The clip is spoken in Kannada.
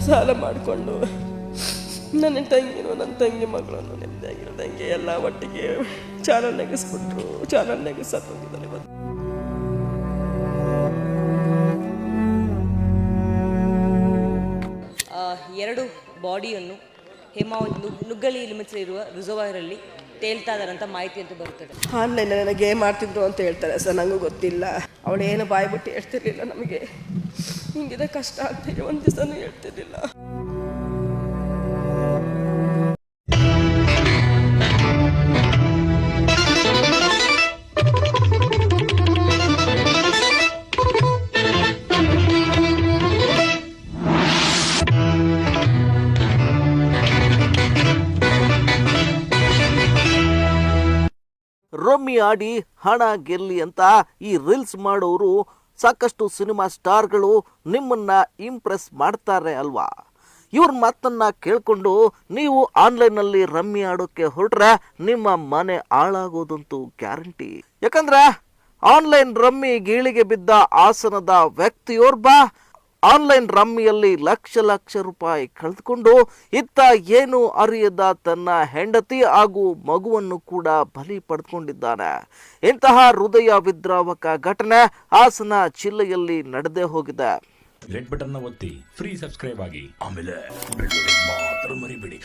ಸಾಲ ಮಾಡಿಕೊಂಡು ನನ್ನ ತಂಗಿನೂ ನನ್ನ ತಂಗಿ ಮಗಳನ್ನು ನೆಮ್ಮದಿಯಾಗಿರೋ ತಂಗಿ ಎಲ್ಲ ಒಟ್ಟಿಗೆ ಚಾನಲ್ ನೆಗೆಸ್ಬಿಟ್ರು. ಚಾನಲ್ ನೆಗೆಸ್ ಎರಡು ಬಾಡಿಯನ್ನು ಹೇಮಾವತಿ ನುಗ್- ನುಗ್ಗಲಿ ಲಿಮಿಟ್ಸ್ ಇರುವ ರಿಸರ್ವಾಯರಲ್ಲಿ ತೇಲ್ತಾ ಇದಾರಂತ ಮಾಹಿತಿ ಅಂತ ಬರುತ್ತದೆ. ಆನ್ಲೈನ್ ನನಗೆ ಗೇಮ್ ಆಡ್ತಿದ್ರು ಅಂತ ಹೇಳ್ತಾರೆ ಸರ್ ನನಗೂ ಗೊತ್ತಿಲ್ಲ. ಅವಳೇನು ಬಾಯ್ಬಿಟ್ಟು ಹೇಳ್ತಿರ್ಲಿಲ್ಲ ನಮಗೆ. ಹಿಂಗಿದೆ ಕಷ್ಟ ಆಗ್ತಿದೆ ಒಂದು ದಿವಸನೂ ಹೇಳ್ತಿರ್ಲಿಲ್ಲ. ರಮ್ಮಿ ಆಡಿ ಹಣ ಗೆಲ್ಲಿ ಅಂತ ಈ ರೀಲ್ಸ್ ಮಾಡೋರು ಸಾಕಷ್ಟು ಸಿನಿಮಾ ಸ್ಟಾರ್ಗಳು ನಿಮ್ಮನ್ನು ಇಂಪ್ರೆಸ್ ಮಾಡ್ತಾರೆ ಅಲ್ವಾ? ಇವ್ರ ಮಾತನ್ನು ಕೇಳಿಕೊಂಡು ನೀವು ಆನ್ಲೈನಲ್ಲಿ ರಮ್ಮಿ ಆಡೋಕ್ಕೆ ಹೊರಟ್ರೆ ನಿಮ್ಮ ಮನೆ ಹಾಳಾಗೋದಂತೂ ಗ್ಯಾರಂಟಿ. ಯಾಕಂದ್ರೆ ಆನ್ಲೈನ್ ರಮ್ಮಿ ಗೀಳಿಗೆ ಬಿದ್ದ ಆಸನದ ವ್ಯಕ್ತಿಯೋರ್ಬ ಆನ್ಲೈನ್ ರಮ್ಮಿಯಲ್ಲಿ ಲಕ್ಷ ಲಕ್ಷ ರೂಪಾಯಿ ಕಳೆದುಕೊಂಡು ಇತ್ತ ಏನು ಅರಿಯದ ತನ್ನ ಹೆಂಡತಿ ಹಾಗೂ ಮಗುವನ್ನು ಕೂಡ ಬಲಿ ಪಡೆದುಕೊಂಡಿದ್ದಾನೆ. ಇಂತಹ ಹೃದಯ ವಿದ್ರಾವಕ ಘಟನೆ ಹಾಸನ ಜಿಲ್ಲೆಯಲ್ಲಿ ನಡೆದೇ ಹೋಗಿದೆ. ರೆಡ್ ಬಟನ್ ಒತ್ತಿ ಫ್ರೀ ಸಬ್ಸ್ಕ್ರೈಬ್ ಆಗಿ. ಆಮೇಲೆ ಮರಿಬೇಡಿ.